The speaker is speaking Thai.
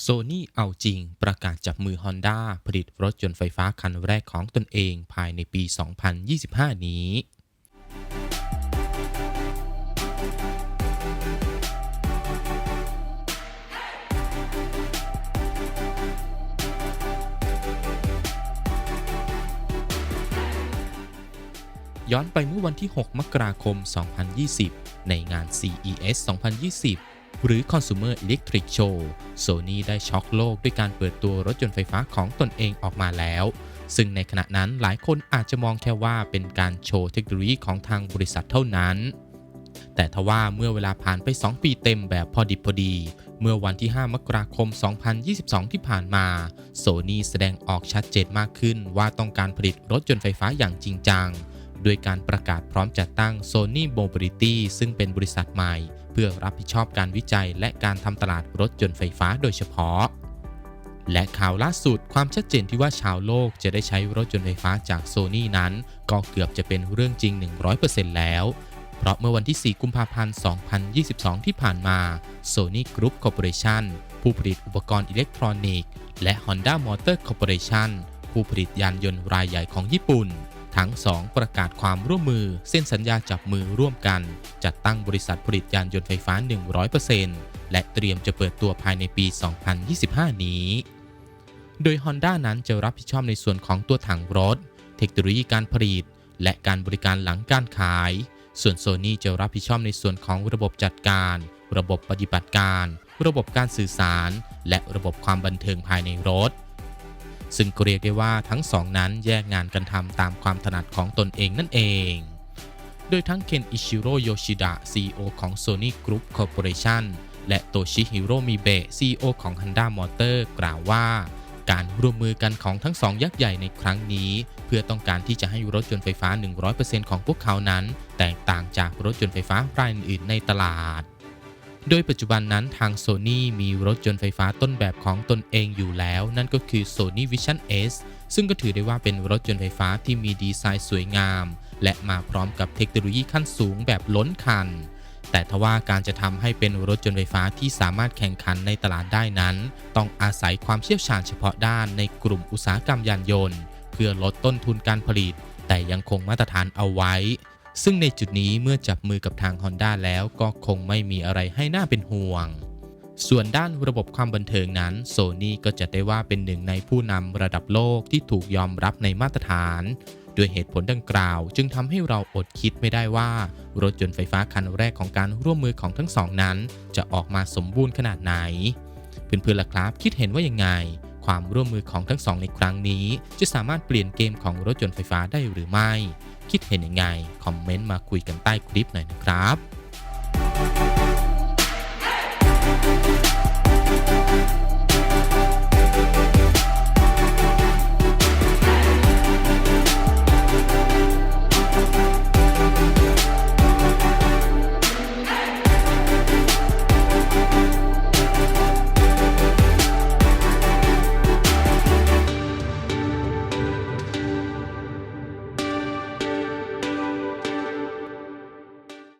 โซนี่เอาจริงประกาศจับมือ Honda ผลิตรถยนต์ไฟฟ้าคันแรกของตนเองภายในปี 2025 นี้ ย้อนไปเมื่อวันที่ 6 มกราคม 2020 ในงาน CES 2020 หรือ Consumer Electric Show Sony ได้ช็อกโลกด้วยการเปิดตัวรถยนต์ไฟฟ้าของตนเองออกมาแล้ว ซึ่งในขณะนั้นหลายคนอาจจะมองแค่ว่าเป็นการโชว์เทคโนโลยีของทางบริษัทเท่านั้น แต่ทว่าเมื่อเวลาผ่านไป 2 ปีเต็มแบบพอดิบพอดี เมื่อวันที่ 5 มกราคม 2022 ที่ผ่านมา โซนี่แสดงออกชัดเจนมากขึ้นว่าต้องการผลิตรถยนต์ไฟฟ้าอย่างจริงจัง ด้วยการประกาศพร้อมจัดตั้ง Sony Mobility ซึ่งเป็นบริษัทใหม่ เพื่อรับผิดชอบการวิจัย และการทำตลาดรถยนต์ไฟฟ้าโดยเฉพาะ และข่าวล่าสุดความชัดเจนที่ว่าชาวโลกจะได้ใช้รถยนต์ไฟฟ้าจากโซนี่นั้น ก็เกือบจะเป็นเรื่องจริง 100%แล้ว เพราะเมื่อวันที่ 4 กุมภาพันธ์ 2022 ที่ผ่านมา Sony Group Corporation ผู้ผลิตอุปกรณ์อิเล็กทรอนิกส์และ Honda Motor Corporation ผู้ผลิตยานยนต์รายใหญ่ของญี่ปุ่น ทั้งสองประกาศความร่วมมือเส้นสัญญาจับมือร่วมกัน จัดตั้งบริษัทผลิตยานยนต์ไฟฟ้า 100%และเตรียมจะเปิดตัวภายในปี 2025 นี้ โดย Honda นั้นจะรับผิดชอบในส่วนของตัวถังรถ เทคโนโลยีการผลิต และการบริการหลังการขาย ส่วน Sony จะรับผิดชอบในส่วนของระบบจัดการ ระบบปฏิบัติการ ระบบการสื่อสาร และระบบความบันเทิงภายในรถ ซึ่งเรียกได้ว่าทั้งสองนั้นแยกงานกันทำตามความถนัดของตนเองนั่นเอง โดยทั้งเคนอิชิโร่โยชิดะ CEO ของ Sony Group Corporation และโตชิฮิโร่มิเบะ CEO ของ Honda Motor กล่าวว่าการร่วมมือกันของทั้งสองยักษ์ใหญ่ในครั้งนี้ เพื่อต้องการที่จะให้รถยนต์ไฟฟ้า 100%ของพวกเขานั้น แตกต่างจากรถยนต์ไฟฟ้ารายอื่นในตลาด โดยปัจจุบันนั้นทาง Sony มีรถยนต์ไฟฟ้าต้นแบบของตนเองอยู่แล้ว นั่นก็คือ Sony Vision S ซึ่งก็ถือได้ว่าเป็นรถยนต์ไฟฟ้าที่มีดีไซน์สวยงาม และมาพร้อมกับเทคโนโลยีขั้นสูงแบบล้นคัน แต่ทว่าการจะทำให้เป็นรถยนต์ไฟฟ้าที่สามารถแข่งขันในตลาดได้นั้น ต้องอาศัยความเชี่ยวชาญเฉพาะด้านในกลุ่มอุตสาหกรรมยานยนต์ เพื่อลดต้นทุนการผลิต แต่ยังคงมาตรฐานเอาไว้ ซึ่งในจุดนี้เมื่อจับมือกับทาง Honda แล้วก็คงไม่มีอะไรให้น่าเป็นห่วง ส่วนด้านระบบความบันเทิงนั้นโซนี่ก็จะได้ว่าเป็นหนึ่งในผู้นำระดับโลกที่ถูกยอมรับในมาตรฐาน ด้วยเหตุผลดังกล่าว จึงทำให้เราอดคิดไม่ได้ว่า รถยนต์ไฟฟ้าคันแรกของการร่วมมือของทั้งสองนั้น จะออกมาสมบูรณ์ขนาดไหน เพื่อนๆล่ะครับ คิดเห็นว่ายังไงความร่วมมือของทั้งสองในครั้งนี้ จะสามารถเปลี่ยนเกมของรถยนต์ไฟฟ้าได้หรือไม่ คิดเห็นยังไง คอมเมนต์มาคุยกันใต้คลิปหน่อยนะครับ